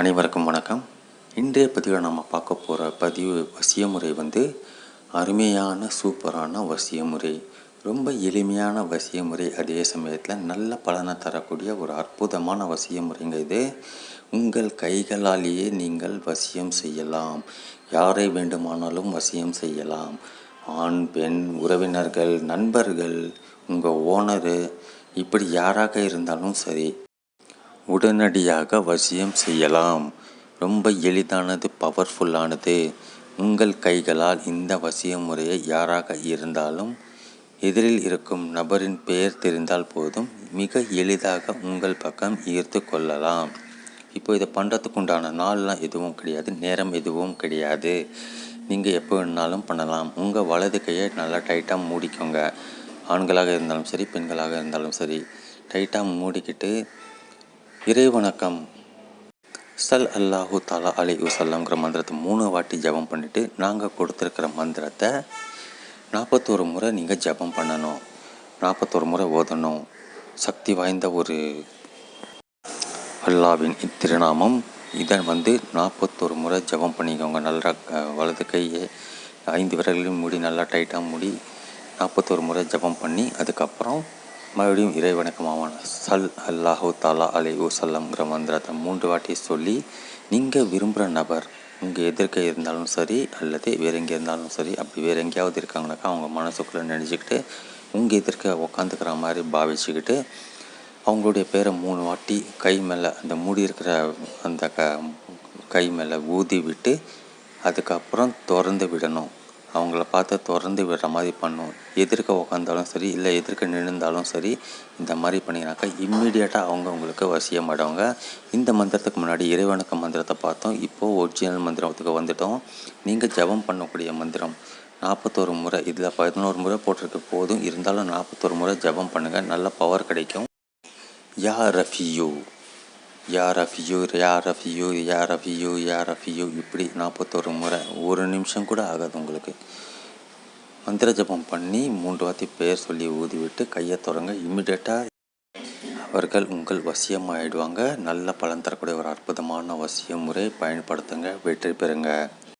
அனைவருக்கும் வணக்கம். இன்றைய பதிவில் நம்ம பார்க்க போகிற பதிவு வசிய முறை வந்து அருமையான சூப்பரான வசிய முறை ரொம்ப எளிமையான வசிய முறை அதே சமயத்தில் நல்ல பலனை தரக்கூடிய ஒரு அற்புதமான வசிய முறைங்க இது. உங்கள் கைகளாலேயே நீங்கள் வசியம் செய்யலாம். யாரை வேண்டுமானாலும் வசியம் செய்யலாம். ஆண் பெண் உறவினர்கள் நண்பர்கள் உங்கள் ஓனரு இப்படி யாராக இருந்தாலும் சரி உடனடியாக வசியம் செய்யலாம். ரொம்ப எளிதானது பவர்ஃபுல்லானது உங்கள் கைகளால் இந்த வசிய முறையை யாராக இருந்தாலும் எதிரில் இருக்கும் நபரின் பெயர் தெரிந்தால் போதும். மிக எளிதாக உங்கள் பக்கம் ஈர்த்து கொள்ளலாம். இப்போ இதை பண்ணுறதுக்கு உண்டான நாள்லாம் எதுவும் கிடையாது நேரம் எதுவும் கிடையாது. நீங்கள் எப்போ வேணாலும் பண்ணலாம். உங்கள் வலது கையை நல்லா டைட்டாக மூடிக்கோங்க. ஆண்களாக இருந்தாலும் சரி பெண்களாக இருந்தாலும் சரி டைட்டாக மூடிக்கிட்டு இறைவணக்கம். சல் அல்லாஹூ தாலா அலி வசல்லம்ங்கிற மந்திரத்தை மூணு வாட்டி ஜபம் பண்ணிவிட்டு நாங்கள் கொடுத்துருக்கிற மந்திரத்தை நாற்பத்தோரு முறை நீங்கள் ஜபம் பண்ணணும். நாற்பத்தோரு முறை ஓதணும். சக்தி வாய்ந்த ஒரு அல்லாவின் இத்திருநாமம் இதை வந்து நாற்பத்தோரு முறை ஜபம் பண்ணிக்கோங்க. நல்லா வலது கையை ஐந்து விரல்களையும் மூடி நல்லா டைட்டாக மூடி நாற்பத்தோரு முறை ஜபம் பண்ணி அதுக்கப்புறம் மறுபடியும் இறைவணக்கமான சல் அல்லாஹூ தாலா அலை சல்லம்ங்கிற மந்திரத்தை மூன்று வாட்டி சொல்லி நீங்கள் விரும்புகிற நபர் உங்கள் எதிர்க்க இருந்தாலும் சரி அல்லது வேறு எங்கே இருந்தாலும் சரி அப்படி வேறு எங்கேயாவது இருக்காங்கனாக்கா அவங்க மனசுக்குள்ளே நினச்சிக்கிட்டு உங்கள் எதிர்க்க உக்காந்துக்கிற மாதிரி பாவிச்சுக்கிட்டு அவங்களுடைய பேரை மூணு வாட்டி கை மேலே அந்த மூடி இருக்கிற அந்த க கை மேலே ஊதி விட்டு அதுக்கப்புறம் திறந்து விடணும். அவங்கள பார்த்து திறந்து விடுற மாதிரி பண்ணும். எதிர்க்க உக்காந்தாலும் சரி இல்லை எதிர்க்க நின்றுந்தாலும் சரி இந்த மாதிரி பண்ணிங்கனாக்கா இம்மிடியேட்டாக அவங்க உங்களுக்கு வசியமாடுவாங்க. இந்த மந்திரத்துக்கு முன்னாடி இறைவணக்க மந்திரத்தை பார்த்தோம். இப்போது ஒரிஜினல் மந்திரத்துக்கு வந்துட்டோம். நீங்கள் ஜெபம் பண்ணக்கூடிய மந்திரம். நாற்பத்தோரு முறை இதில் பதினோரு முறை போட்டிருக்க. போதும். இருந்தாலும் நாற்பத்தோரு முறை ஜெபம் பண்ணுங்கள் நல்ல பவர் கிடைக்கும். யா ரஃபியூ. யா ரஃபியூ யார் ரஃபியூ யா ரஃபியூ யா ரஃபியூ இப்படி நாற்பத்தோரு முறை. ஒரு நிமிஷம் கூட ஆகாது உங்களுக்கு. மந்திர ஜபம் பண்ணி மூன்று வார்த்தை பெயர் சொல்லி ஊதிவிட்டு கையை தொடங்க இம்மிடியட்டாக அவர்கள் உங்கள் வசியமாயிடுவாங்க. நல்ல பலன் தரக்கூடிய ஒரு அற்புதமான வசிய முறை பயன்படுத்துங்க வெற்றி பெறுங்க.